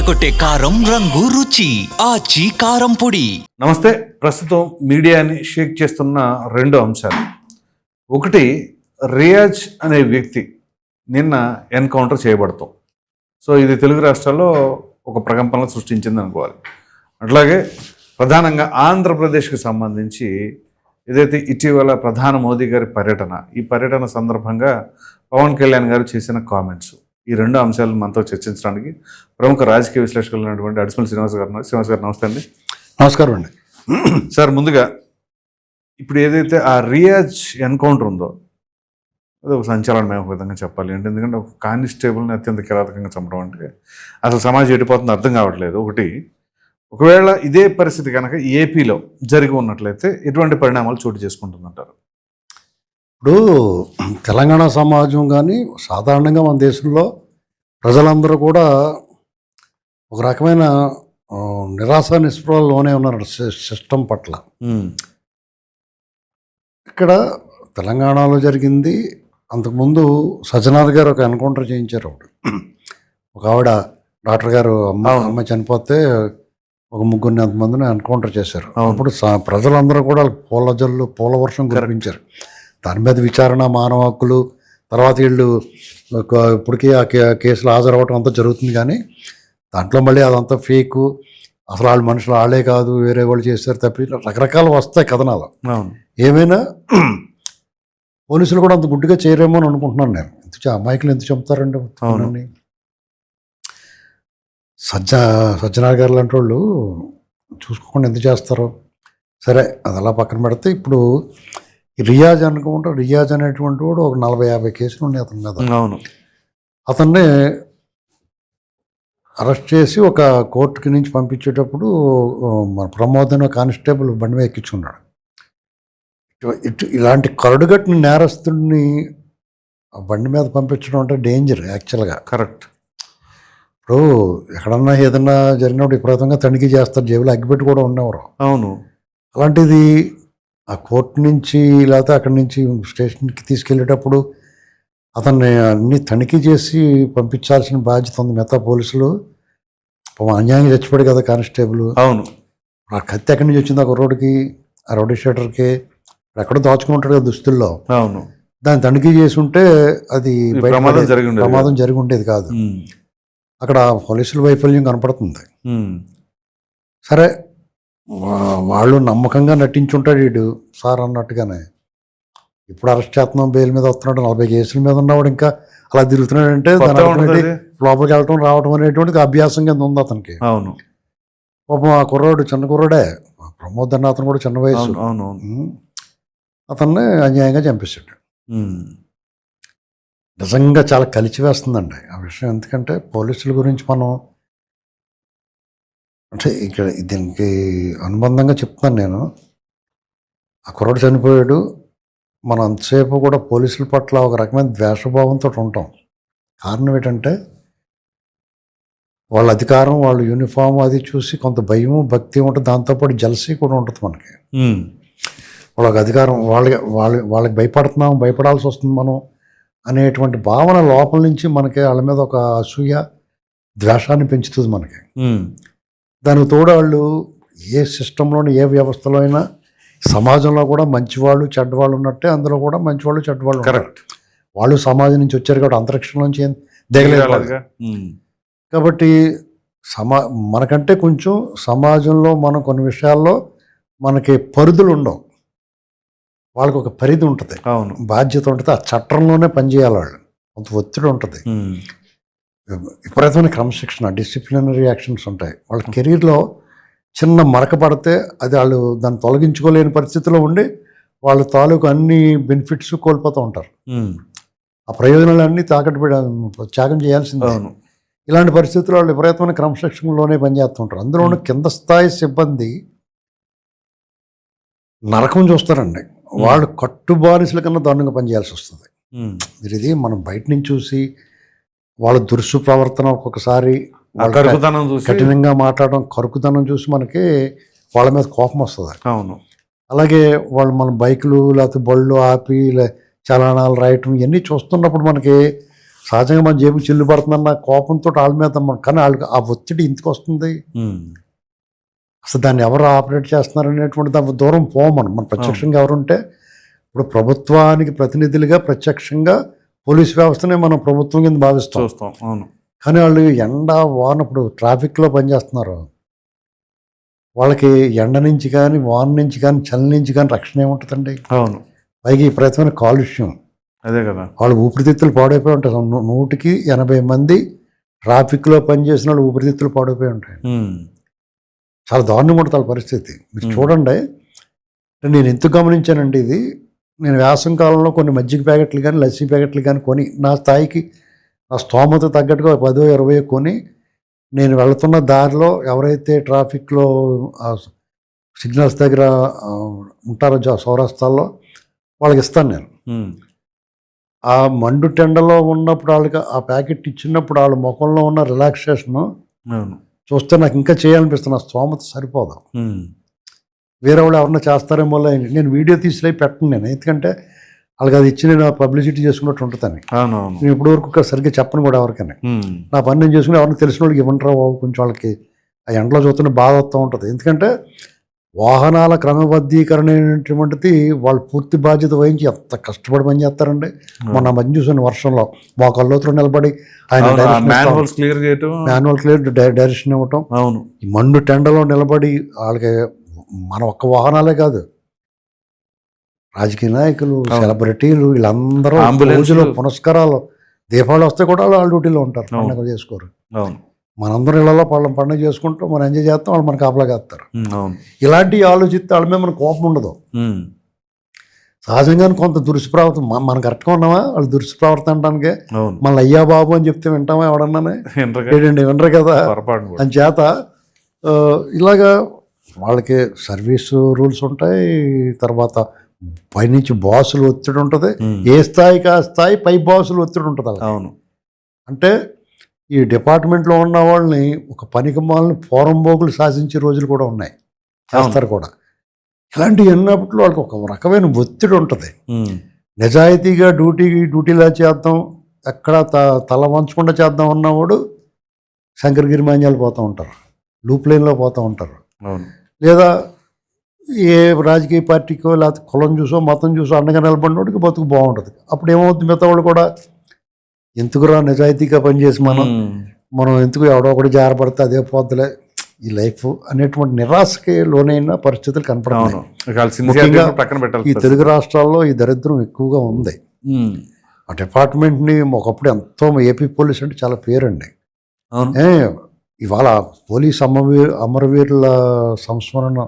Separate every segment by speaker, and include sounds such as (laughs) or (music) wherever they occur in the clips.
Speaker 1: అదరగొట్టే కారం రంగు రుచి ఆచి కారం పొడి.
Speaker 2: నమస్తే. ప్రస్తుతం మీడియాని షేక్ చేస్తున్న రెండు అంశాలు. ఒకటి రియాజ్ అనే వ్యక్తి నిన్న ఎన్కౌంటర్ చేయబడతాం. సో ఇది తెలుగు రాష్ట్రాల్లో ఒక ప్రకంపన సృష్టించింది అనుకోవాలి. అట్లాగే ప్రధానంగా ఆంధ్రప్రదేశ్కి సంబంధించి ఏదైతే ఇటీవల ప్రధాని మోదీ గారి పర్యటన ఈ పర్యటన సందర్భంగా పవన్ కళ్యాణ్ గారు చేసిన కామెంట్స్. ఈ రెండు అంశాలు మనతో చర్చించడానికి ప్రముఖ రాజకీయ విశ్లేషకులు అయినటువంటి అడిసిమల్ శ్రీనివాస్ గారు. శ్రీనివాస్ గారు నమస్తే అండి.
Speaker 3: నమస్కారం అండి.
Speaker 2: సార్ ముందుగా ఇప్పుడు ఏదైతే ఆ రియాజ్ ఎన్కౌంటర్ ఉందో అది ఒక సంచలనం ఒక విధంగా చెప్పాలి. అంటే ఎందుకంటే ఒక కానిస్టేబుల్ని అత్యంత కిరాతకంగా చంపడం అంటే అసలు సమాజం ఎడిపోతుంది అర్థం కావట్లేదు. ఒకటి ఒకవేళ ఇదే పరిస్థితి కనుక ఏపీలో జరిగి ఉన్నట్లయితే ఎటువంటి పరిణామాలు చోటు చేసుకుంటుందంటారు?
Speaker 3: ఇప్పుడు తెలంగాణ సమాజం కానీ సాధారణంగా మన దేశంలో ప్రజలందరూ కూడా ఒక రకమైన నిరాశ నిస్పృహలోనే ఉన్నారు సిస్టమ్ పట్ల. ఇక్కడ తెలంగాణలో జరిగింది అంతకుముందు సజ్జనార్ గారు ఒక ఎన్కౌంటర్ చేయించారు ఒకడు ఒక ఆవిడ డాక్టర్ గారు అమ్మ. అమ్మ చనిపోతే ఒక ముగ్గురిని అంతమందిని ఎన్కౌంటర్ చేశారు. అప్పుడు ప్రజలందరూ కూడా పూల జల్లు పూల వర్షం కురిపించారు. దాని మీద విచారణ మానవ హక్కులు తర్వాత వీళ్ళు ఒక- ఇప్పటికీ ఆ కే- కేసులు హాజరవ్వటం అంతా జరుగుతుంది కానీ దాంట్లో మళ్ళీ అదంతా ఫేకు. అసలు వాళ్ళు మనుషులు వాళ్ళే కాదు వేరే వాళ్ళు చేస్తారు తప్పి రకరకాలు వస్తాయి కథనాలు. ఏమైనా పోలీసులు కూడా అంత గుడ్డిగా చేయరేమో అని అనుకుంటున్నాను నేను. ఎందుకు చ- అమాయకులు ఎందుకు చంపుతారండి
Speaker 2: అవును.
Speaker 3: ఉత్తరాన్ని? సజ్జ సజ్జనార్ గారు లాంటి వాళ్ళు చూసుకోకుండా ఎందుకు చేస్తారు? సరే అది అలా పక్కన పెడితే ఇప్పుడు రియాజ్ అనుకుంటే రియాజ్ అనేటువంటి వాడు ఒక నలభై యాభై కేసులు ఉన్నాయి అతని మీద.
Speaker 2: అవును.
Speaker 3: అతన్ని అరెస్ట్ చేసి ఒక కోర్టుకి నుంచి పంపించేటప్పుడు మన ప్రమోద్ అనే కానిస్టేబుల్ బండి మీద ఎక్కించుకున్నాడు. ఇటు- ఇలాంటి కరడుగట్టిన నేరస్తుడిని ఆ బండి మీద పంపించడం అంటే డేంజర్ యాక్చువల్గా.
Speaker 2: కరెక్ట్.
Speaker 3: ఇప్పుడు ఎక్కడన్నా ఏదన్నా జరిగినప్పుడు విపరీతంగా తనిఖీ చేస్తారు జేబులో అగ్గిపెట్టి కూడా ఉండేవారు.
Speaker 2: అవును.
Speaker 3: అలాంటిది ఆ కోర్టు నుంచి లేకపోతే అక్కడి నుంచి స్టేషన్కి తీసుకెళ్ళేటప్పుడు అతన్ని అన్ని తనిఖీ చేసి పంపించాల్సిన బాధ్యత ఉంది మిగతా పోలీసులు. పాపం అన్యాయంగా చచ్చిపోయాడు కదా కానిస్టేబుల్.
Speaker 2: అవును.
Speaker 3: ఆ కత్తి ఎక్కడి నుంచి వచ్చింది ఆ కుర్రోడికి ఆ రౌడీ షీటర్కి? ఎక్కడ దాచుకుని ఉంటాడు కదా దుస్తుల్లో.
Speaker 2: అవును.
Speaker 3: దాన్ని తనిఖీ చేసి ఉంటే అది
Speaker 2: ప్రమాదం జరిగి ఉండేది.
Speaker 3: ప్రమాదం జరిగి ఉండేది కాదు. అక్కడ పోలీసుల వైఫల్యం కనపడుతుంది. సరే వాళ్ళు నమ్మకంగా నటించుంటాడు వీడు సార్ అన్నట్టుగానే ఇప్పుడు అరెస్ట్ చేస్తున్నాం బెయిల్ మీద వస్తున్నాడు నలభై కేసుల మీద ఉన్నవాడు ఇంకా అలా ఏంటి?
Speaker 2: అది.
Speaker 3: లోపలికి వెళ్ళటం రావటం అనేటువంటిది అభ్యాసం కింద ఉంది అతనికి
Speaker 2: అవును
Speaker 3: పాపం ఆ కుర్రాడు చిన్న కుర్రాడే ప్రమోద్ అన్న అతను కూడా చిన్న వయసు
Speaker 2: అవును.
Speaker 3: అతన్ని అన్యాయంగా చంపేశాడు. నిజంగా చాలా కలిసి వేస్తుందండి ఆ విషయం ఎందుకంటే పోలీసుల గురించి మనం అంటే ఇక్కడ దీనికి అనుబంధంగా చెప్తాను నేను. ఆ కుర్రాడు చనిపోయాడు. మనం అంతసేపు కూడా పోలీసుల పట్ల ఒక రకమైన ద్వేషభావంతో ఉంటాం. కారణం ఏంటంటే వాళ్ళ అధికారం వాళ్ళ యూనిఫామ్ అది చూసి కొంత భయము భక్తి ఉంటుంది దాంతోపాటు జలసీ కూడా ఉంటుంది మనకి. వాళ్ళకి అధికారం వాళ్ళకి వాళ్ళ వాళ్ళకి భయపడుతున్నాం భయపడాల్సి వస్తుంది మనం అనేటువంటి భావన లోపల నుంచి మనకి వాళ్ళ మీద ఒక అసూయ ద్వేషాన్ని పెంచుతుంది మనకి. దానికి తోడు వాళ్ళు ఏ సిస్టంలోని ఏ వ్యవస్థలో అయినా సమాజంలో కూడా మంచివాళ్ళు చెడ్డవాళ్ళు ఉన్నట్టే అందులో కూడా మంచివాళ్ళు చెడ్డవాళ్ళు ఉంటారు.
Speaker 2: కరెక్ట్
Speaker 3: వాళ్ళు సమాజం నుంచి వచ్చారు కాబట్టి అంతరిక్షం నుంచి ఏం దిగలేదు. కాబట్టి సమా మనకంటే కొంచెం సమాజంలో మనం కొన్ని విషయాల్లో మనకి పరిధులు ఉండవు. వాళ్ళకి ఒక పరిధి ఉంటుంది.
Speaker 2: అవును.
Speaker 3: బాధ్యత ఉంటుంది. ఆ చట్టంలోనే పనిచేయాలి వాళ్ళు. కొంత ఒత్తిడి ఉంటుంది. విపరీతమైన క్రమశిక్షణ డిసిప్లినరీ యాక్షన్స్ ఉంటాయి. వాళ్ళ కెరీర్లో చిన్న మరక పడితే అది వాళ్ళు దాన్ని తొలగించుకోలేని పరిస్థితిలో ఉండి వాళ్ళ తాలూకు అన్ని బెనిఫిట్స్ కోల్పోతూ ఉంటారు. ఆ ప్రయోజనాలన్నీ తాకట్టు పెడ- త్యాగం చేయాల్సిందే. ఇలాంటి పరిస్థితుల్లో వాళ్ళు విపరీతమైన క్రమశిక్షణలోనే పనిచేస్తుంటారు. అందులోనూ కింద స్థాయి సిబ్బంది నరకం చూస్తారండి. వాళ్ళు కట్టుబానిసల కన్నా దారుణంగా పనిచేయాల్సి వస్తుంది. మీరు ఇది మనం బయట నుంచి చూసి వాళ్ళ దురుసు ప్రవర్తన ఒక్కొక్కసారి
Speaker 2: చూసి
Speaker 3: కఠినంగా మాట్లాడడం కరుకుదనం చూసి మనకి వాళ్ళ మీద కోపం వస్తుంది.
Speaker 2: అవును.
Speaker 3: అలాగే వాళ్ళు మన బైకులు లేకపోతే బళ్ళు ఆపి లే- చలానాలు రాయటం ఇవన్నీ చూస్తున్నప్పుడు మనకి సహజంగా మన జేబు చిల్లు పడుతుందన్న కోపంతో వాళ్ళ మీద మన కానీ వాళ్ళకి ఆ ఒత్తిడి ఇంటికి వస్తుంది. అసలు దాన్ని ఎవరు ఆపరేట్ చేస్తున్నారు అనేటువంటి దాని దూరం పోం మనం. మన ప్రత్యక్షంగా ఎవరుంటే ఇప్పుడు ప్రభుత్వానికి ప్రతినిధులుగా ప్రత్యక్షంగా పోలీస్ వ్యవస్థనే మనం ప్రభుత్వం కింద భావిస్తాం
Speaker 2: చూస్తాం. అవును.
Speaker 3: కానీ వాళ్ళు ఎండ వాన ఇప్పుడు ట్రాఫిక్లో పనిచేస్తున్నారు. వాళ్ళకి ఎండ నుంచి కానీ వాన నుంచి కానీ చలి నుంచి కానీ రక్షణ ఏముంటుందండి?
Speaker 2: అవును.
Speaker 3: పైగా ఈ ప్రతిమైన కాలుష్యం.
Speaker 2: అదే కదా.
Speaker 3: వాళ్ళు ఊపిరితిత్తులు పాడైపోయి ఉంటాయి. నూటికి ఎనభై మంది ట్రాఫిక్లో పనిచేసిన వాళ్ళు ఊపిరితిత్తులు పాడైపోయి ఉంటాయి. చాలా దారుణంగా ఉంటుంది వాళ్ళ పరిస్థితి. మీరు. చూడండి. నేను ఎందుకు గమనించానంటే ఇది? నేను వేసం కాలంలో కొన్ని మజ్జిగ ప్యాకెట్లు కానీ లస్సీ ప్యాకెట్లు కానీ కొని నా స్థాయికి నా స్తోమత తగ్గట్టుగా పదో ఇరవై కొని నేను వెళుతున్న దారిలో ఎవరైతే ట్రాఫిక్లో సిగ్నల్స్ దగ్గర ఉంటారో జా- సౌరాష్ట్రాల్లో వాళ్ళకి ఇస్తాను నేను. ఆ మండు టెండలో ఉన్నప్పుడు వాళ్ళకి ఆ ప్యాకెట్ ఇచ్చినప్పుడు వాళ్ళ ముఖంలో ఉన్న రిలాక్సేషన్ చూస్తే నాకు ఇంకా చేయాలనిపిస్తుంది నా స్తోమత సరిపోదు. వేరే వాళ్ళు ఎవరన్నా చేస్తారేమో. నేను వీడియో తీసిలే పెట్టను నేను. ఎందుకంటే వాళ్ళకి అది ఇచ్చి నేను పబ్లిసిటీ చేసుకున్నట్టు ఉంటుందని నేను ఇప్పటి వరకు సరిగ్గా చెప్పను కూడా ఎవరికైనా. నా పని నేను చేసుకుని ఎవరిని తెలిసిన వాళ్ళకి ఇవ్వంటారా బాబు? కొంచెం వాళ్ళకి ఆ ఎండలో చూస్తున్న బాధ వస్తూ ఉంటుంది. ఎందుకంటే వాహనాల క్రమబద్ధీకరణ అనేటువంటిది వాళ్ళు పూర్తి బాధ్యత వహించి ఎంత కష్టపడి పని చేస్తారండి. మొన్న మధ్య చూసాను వర్షంలో. మా కల్లోతులు నిలబడి ఆయన మాన్యువల్ క్లియర్ డైరెక్షన్ ఇవ్వటం
Speaker 2: అవును.
Speaker 3: మండు టెండలో నిలబడి వాళ్ళకి మన ఒక్క వాహనాలే కాదు. రాజకీయ నాయకులు. సెలబ్రిటీలు వీళ్ళందరూ. రోజులు పునస్కారాలు దీపావళి వస్తే కూడా వాళ్ళు వాళ్ళ డ్యూటీలో ఉంటారు. పండుగ చేసుకోరు. మనందరం ఇళ్ళలో వాళ్ళ పండుగ చేసుకుంటాం మనం ఎంజాయ్ చేస్తాం వాళ్ళు మనకు కాపలా కాస్తారు ఇలాంటివి ఆలోచిస్తే వాళ్ళ మీద మనకు కోపం ఉండదు. సహజంగానే కొంత దురుసుప్రవర్తన మన- కరెక్ట్గా ఉన్నామా? వాళ్ళు దురుసుప్రవర్తన
Speaker 2: అవును.
Speaker 3: మళ్ళీ అయ్యా బాబు అని చెప్తే వింటామా ఎవడన్నానే? ఏంటండి వినరు కదా. అని చేత ఇలాగా వాళ్ళకి సర్వీస్ రూల్స్ ఉంటాయి తర్వాత పైనుంచి బాసులు ఒత్తిడి ఉంటుంది. ఏ స్థాయికి ఆ స్థాయి పై బాసులు ఒత్తిడి ఉంటుంది.
Speaker 2: అవును.
Speaker 3: అంటే ఈ డిపార్ట్మెంట్లో ఉన్న వాళ్ళని ఒక పనికి మాలని పోరంబోగులు శాసించే రోజులు కూడా ఉన్నాయి చేస్తారు కూడా. ఇలాంటివి ఎన్నప్పట్లో వాళ్ళకి ఒక రకమైన ఒత్తిడి ఉంటుంది. నిజాయితీగా డ్యూటీ డ్యూటీలా చేద్దాం ఎక్కడ త తల వంచకుండా చేద్దాం అన్నవాడు శంకరగిరి మాన్యాలు పోతూ ఉంటారు. లూప్ లైన్లో పోతూ ఉంటారు.
Speaker 2: అవును.
Speaker 3: లేదా ఏ రాజకీయ పార్టీకో లేకపోతే కులం చూసో మతం చూసో అండగా నిలబడినోడికి బతుకు బాగుంటుంది. అప్పుడు ఏమవుతుంది? మిగతా వాళ్ళు కూడా ఎందుకురా నిజాయితీగా పనిచేసి మనం. మనం ఎందుకు ఎవడో ఒకటి జారపడితే అదే పోద్దులే? ఈ లైఫ్ అనేటువంటి నిరాశకి లోనైన పరిస్థితులు కనపడుతున్నాయి ఈ తెలుగు రాష్ట్రాల్లో ఈ దరిద్రం ఎక్కువగా ఉంది. ఆ డిపార్ట్మెంట్ని ఒకప్పుడు ఎంతో ఏపీ పోలీస్ అంటే చాలా పేరండి.
Speaker 2: అవును.
Speaker 3: ఏ ఇవాళ పోలీస్ అమరవీర్ అమరవీరుల సంస్మరణ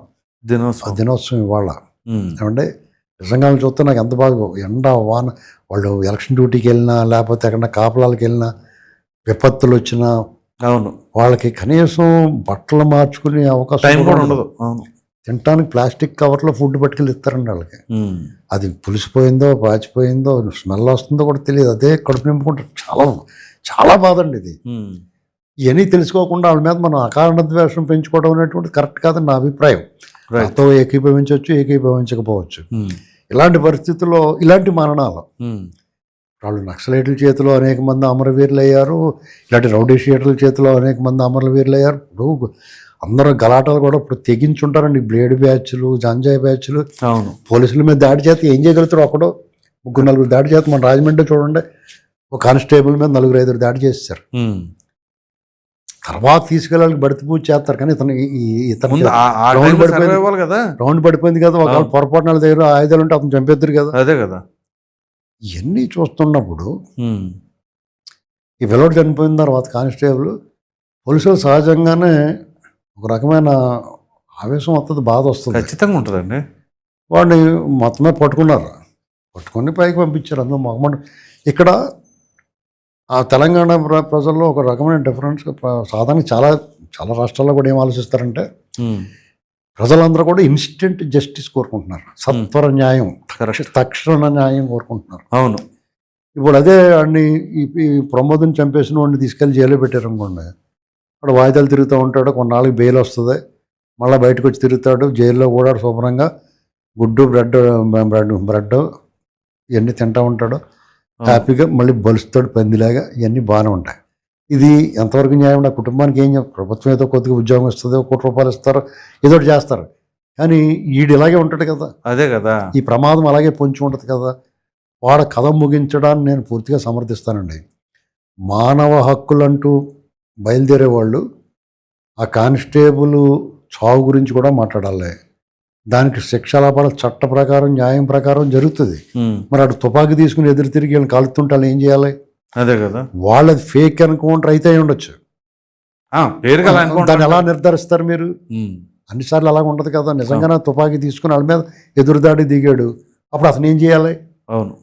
Speaker 2: దినోత్సవం
Speaker 3: దినోత్సవం ఇవాళ. ఏమంటే నిజంగా చూస్తే నాకు ఎంత బాగా ఎండ వాన వాళ్ళు ఎలక్షన్ డ్యూటీకి వెళ్ళినా లేకపోతే ఎక్కడ కాపలాలకు వెళ్ళినా విపత్తులు వచ్చినా
Speaker 2: అవును
Speaker 3: వాళ్ళకి కనీసం బట్టలు మార్చుకునే అవకాశం
Speaker 2: కూడా
Speaker 3: ఉండదు.
Speaker 2: అవును
Speaker 3: తినటానికి ప్లాస్టిక్ కవర్లో ఫుడ్ పట్టుకెళ్ళి ఇస్తారండి వాళ్ళకి. అది పులిసిపోయిందో పాచిపోయిందో స్మెల్ వస్తుందో కూడా తెలియదు అదే కడుపు నింపుకుంటారు చాలా చాలా బాధ అండి ఇది. ఇవన్నీ తెలుసుకోకుండా వాళ్ళ మీద మనం అకారణ ద్వేషం పెంచుకోవడం అనేటువంటి కరెక్ట్ కాదని నా అభిప్రాయం. నాతో ఏకీభవించవచ్చు ఏకీభవించకపోవచ్చు.
Speaker 2: ఉమ్.
Speaker 3: ఇలాంటి పరిస్థితుల్లో ఇలాంటి మరణాలు.
Speaker 2: ఉమ్.
Speaker 3: వాళ్ళు నక్సలైట్ల చేతిలో అనేక మంది అమరవీరులు అయ్యారు ఇలాంటి రౌడీ షీటర్ల చేతిలో అనేక మంది అమరవీరులు అయ్యారు ఇప్పుడు అందరూ గలాటాలు కూడా ఇప్పుడు తెగించుంటారండి. బ్లేడ్ బ్యాచ్లు జంజాయి బ్యాచ్లు.
Speaker 2: అవును.
Speaker 3: పోలీసుల మీద దాడి చేస్తే ఏం చేయగలుగుతారు ఒకడు? ముగ్గురు నలుగురు దాడి చేస్తే మన రాజమండ్రి చూడండి. ఒక కానిస్టేబుల్ మీద నలుగురు ఐదుగురు దాడి చేస్తారు.
Speaker 2: ఉమ్.
Speaker 3: తర్వాత తీసుకెళ్ళాలి బడితి పూజ చేస్తారు కానీ ఇతను ఇతను రౌండ్ పడిపోయింది.
Speaker 2: కదా
Speaker 3: రౌండ్ పడిపోయింది కదా ఒక
Speaker 2: అవును.
Speaker 3: పొరపాటు వాళ్ళ దగ్గర ఆయుధాలు ఉంటే అతను చంపేద్దరు కదా
Speaker 2: అదే కదా
Speaker 3: ఇవన్నీ చూస్తున్నప్పుడు. ఈ పిల్లడు చనిపోయిన తర్వాత కానిస్టేబుల్ పోలీసులు సహజంగానే ఒక రకమైన ఆవేశం వస్తుంది బాధ వస్తుంది
Speaker 2: ఖచ్చితంగా ఉంటుందండి
Speaker 3: వాడిని మొత్తమే పట్టుకున్నారు పట్టుకొని పైకి పంపించారు అందులో మొహమ్మద్ ఇక్కడ ఆ తెలంగాణ ప్ర- ప్రజల్లో ఒక రకమైన డిఫరెన్స్ సాధారణ చాలా చాలా రాష్ట్రాల్లో కూడా ఏం ఆలోచిస్తారంటే. ప్రజలందరూ కూడా ఇన్స్టెంట్ జస్టిస్ కోరుకుంటున్నారు. సత్వర న్యాయం తక్షణ న్యాయం కోరుకుంటున్నారు.
Speaker 2: అవును.
Speaker 3: ఇప్పుడు అదే వాడిని ఈ ప్రమోద్ని చంపేసిన వాడిని తీసుకెళ్ళి జైల్లో పెట్టారు అనుకోండి. వాడు వాయిదాలు తిరుగుతూ ఉంటాడు కొన్నాళ్ళకి బెయిల్ వస్తుంది. మళ్ళీ బయటకు వచ్చి తిరుగుతాడు జైల్లో కూడా శుభ్రంగా గుడ్డు బ్రెడ్ బ్రెడ్ బ్రెడ్ ఇవన్నీ తింటూ ఉంటాడు. హ్యాపీగా మళ్ళీ బలుస్తాడు పందిలాగా ఇవన్నీ బాగానే ఉంటాయి. ఇది ఎంతవరకు న్యాయం నా కుటుంబానికి ఏం ప్రభుత్వం ఏదో కొద్దిగా ఉద్యోగం ఇస్తుంది ఒక కోటి రూపాయలు ఇస్తారు ఏదో ఒకటి చేస్తారు. కానీ ఈడు ఇలాగే ఉంటాడు కదా.
Speaker 2: అదే కదా.
Speaker 3: ఈ ప్రమాదం అలాగే పొంచి ఉంటుంది కదా. వాడ కథ ముగించడాన్ని నేను పూర్తిగా సమర్థిస్తానండి. మానవ హక్కులంటూ బయలుదేరే వాళ్ళు ఆ కానిస్టేబుల్ చావు గురించి కూడా మాట్లాడాలి. దానికి శిక్ష పడ చట్ట ప్రకారం న్యాయం ప్రకారం జరుగుతుంది. మరి అటు తుపాకీ తీసుకుని ఎదురు తిరిగి వీళ్ళని కాలుతుంటే ఏం చేయాలి?
Speaker 2: అదే కదా.
Speaker 3: వాళ్ళది ఫేక్ ఎన్కౌంటర్ అయితే అయి ఉండొచ్చు. దాన్ని ఎలా నిర్ధారిస్తారు మీరు? అన్నిసార్లు అలాగ ఉండదు కదా. నిజంగానే తుపాకీ తీసుకుని వాళ్ళ మీద ఎదురుదాడి దిగాడు. అప్పుడు అతను ఏం చేయాలి?
Speaker 2: అవును.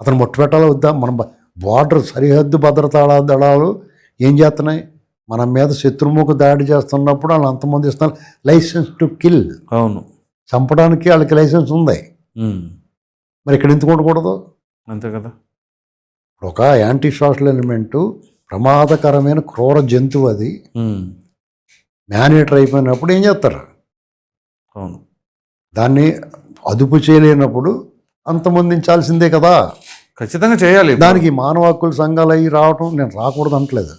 Speaker 3: అతను ముట్టుపెట్టాలో వద్దా? మనం బార్డర్ సరిహద్దు భద్రతా దళాలు ఏం చేస్తున్నాయి? మన మీద శత్రుముఖ దాడి చేస్తున్నప్పుడు వాళ్ళు అంతమంది ఇస్తున్నారు. లైసెన్స్ టు కిల్
Speaker 2: అవును.
Speaker 3: చంపడానికి వాళ్ళకి లైసెన్స్ ఉంది. మరి ఇక్కడ ఎందుకు ఉండకూడదు?
Speaker 2: అంతే కదా.
Speaker 3: ఒక యాంటీ సోషల్ ఎలిమెంటు ప్రమాదకరమైన క్రూర జంతువు అది.
Speaker 2: ఉమ్,
Speaker 3: మేనేటర్ అయిపోయినప్పుడు ఏం చేస్తారు?
Speaker 2: అవును.
Speaker 3: దాన్ని అదుపు చేయలేనప్పుడు అంతమొందించాల్సిందే కదా.
Speaker 2: ఖచ్చితంగా చేయాలి.
Speaker 3: దానికి మానవ హక్కుల సంఘాలు అవి రావటం నేను రాకూడదు అనట్లేదు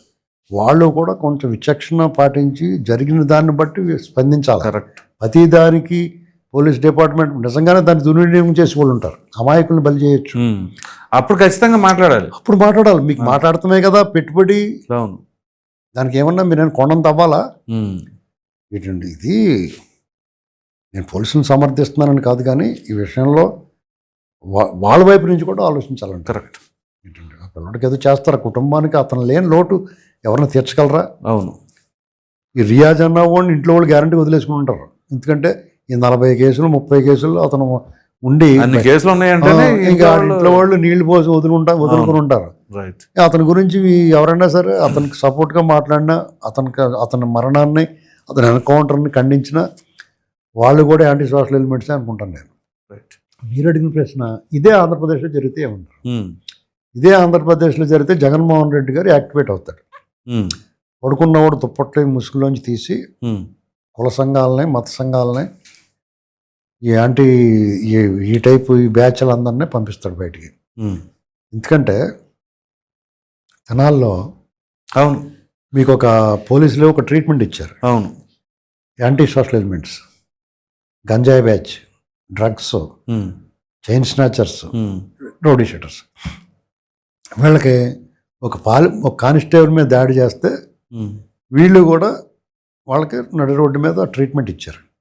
Speaker 3: వాళ్ళు కూడా కొంచెం విచక్షణ పాటించి జరిగిన దాన్ని బట్టి స్పందించాలి.
Speaker 2: కరెక్ట్.
Speaker 3: ప్రతి దానికి పోలీస్ డిపార్ట్మెంట్ నిజంగానే దాన్ని దుర్వినియోగం చేసి వాళ్ళు ఉంటారు. అమాయకులను బలి చేయొచ్చు.
Speaker 2: అప్పుడు ఖచ్చితంగా మాట్లాడాలి.
Speaker 3: అప్పుడు మాట్లాడాలి. మీకు మాట్లాడుతున్నాయి కదా పెట్టుబడి.
Speaker 2: అవును.
Speaker 3: దానికి ఏమన్నా మీరు నేను కొండంత అవ్వాలా?
Speaker 2: ఉమ్,
Speaker 3: ఏంటండి ఇది? నేను పోలీసులను సమర్థిస్తున్నానని కాదు కానీ ఈ విషయంలో వా- వాళ్ళ వైపు నుంచి కూడా ఆలోచించాలంట
Speaker 2: కరెక్ట్.
Speaker 3: ఏంటంటే ఆ పిల్లడికి ఏదో చేస్తారు? కుటుంబానికి అతను లేని లోటు. ఎవరైనా తీర్చగలరా?
Speaker 2: అవును.
Speaker 3: ఈ రియాజ్ అన్న వాడిని ఇంట్లో వాళ్ళు గ్యారంటీ వదిలేసుకుని ఉంటారు ఎందుకంటే ఈ నలభై కేసులు ముప్పై కేసులు అతను ఉండి
Speaker 2: అన్ని కేసులు
Speaker 3: ఆ,
Speaker 2: ఉన్నాయంటేనే
Speaker 3: ఇంకా ఇంట్లో వాళ్ళు నీళ్ళు పోసి వదులుంటా వదులుకుని ఉంటారు అతని గురించి ఎవరైనా సరే అతనికి సపోర్ట్గా మాట్లాడినా అతనికి అతని మరణాన్ని అతని ఎన్కౌంటర్ని ఖండించిన వాళ్ళు కూడా యాంటీ సోషల్ ఎలిమెంట్స్ అనుకుంటాను నేను. మీరు అడిగిన ప్రశ్న ఇదే ఆంధ్రప్రదేశ్లో జరిగితే ఏమంటారు ఇదే ఆంధ్రప్రదేశ్లో జరిగితే జగన్మోహన్ రెడ్డి గారు యాక్టివేట్ అవుతాడు. పడుకున్నవాడు దుప్పట్లు ముసుగులోంచి తీసి కుల సంఘాలని మత సంఘాలని ఈ యాంటీ ఈ ఈ టైపు ఈ బ్యాచ్లందరినీ పంపిస్తాడు బయటికి. ఎందుకంటే తెనాల్లో
Speaker 2: అవును.
Speaker 3: మీకు ఒక పోలీసులు ఒక ట్రీట్మెంట్ ఇచ్చారు.
Speaker 2: అవును.
Speaker 3: యాంటీ సోషల్ ఎలిమెంట్స్ గంజాయి batch drugs chain snatchers rowdy sheeters. వీళ్ళకి ఒక పాలి ఒక కానిస్టేబుల్ మీద దాడి చేస్తే వీళ్ళు కూడా వాళ్ళకి నడి రోడ్డు మీద ట్రీట్మెంట్ ఇచ్చారు.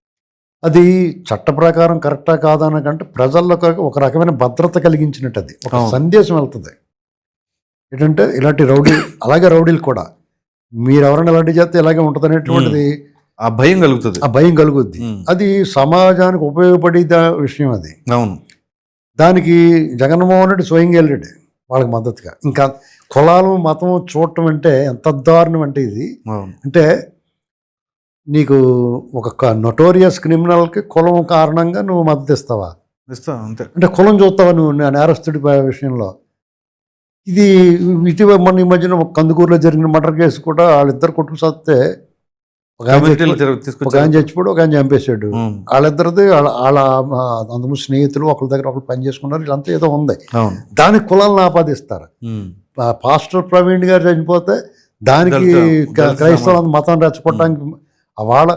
Speaker 3: అది చట్ట ప్రకారం కరెక్టా కాదా అనకంటే ప్రజల్లో ఒక- రకమైన భద్రత కలిగించినట్టు అది. ఒక. సందేశం వెళ్తుంది. ఏంటంటే ఇలాంటి రౌడీ అలాగే రౌడీలు కూడా. మీరు ఎవరైనా ఇలాంటి చేస్తే ఇలాగే ఉంటుంది అనేటువంటిది
Speaker 2: ఆ భయం కలుగుతుంది.
Speaker 3: ఆ భయం కలుగుద్ది. అది సమాజానికి ఉపయోగపడే విషయం అది.
Speaker 2: అవును.
Speaker 3: దానికి జగన్మోహన్ రెడ్డి స్వయంగా వెళ్ళాడు. వాళ్ళకి మద్దతుగా. ఇంకా కులాలు మతం చూడటం అంటే ఎంత దారుణం అంటే ఇది. అంటే నీకు ఒక నొటోరియస్ క్రిమినల్కి కులం కారణంగా నువ్వు మద్దతు ఇస్తావా?
Speaker 2: ఇస్తా అంతే.
Speaker 3: అంటే కులం చూస్తావా నువ్వు? నేరస్తుడి విషయంలో. ఇది ఇటీవల మన ఈ మధ్యన కందుకూరులో జరిగిన మర్డర్ కేసు కూడా వాళ్ళిద్దరు కొట్టుకు సత్తే ఒక ఆయన
Speaker 2: కమ్యూనిటీలు
Speaker 3: చచ్చిపో- ఒక ఆయన చంపేశాడు. వాళ్ళిద్దరిది వాళ్ళ వాళ్ళ అందుకు స్నేహితులు ఒకరి దగ్గర ఒకరు పని చేసుకున్నారు వీళ్ళంతా ఏదో ఉంది. దానికి కులాలను ఆపాదిస్తారు? పాస్టర్ ప్రవీణ్ గారు చనిపోతే దానికి క్రైస్తవ మతం రెచ్చగొట్టడానికి వాళ్ళ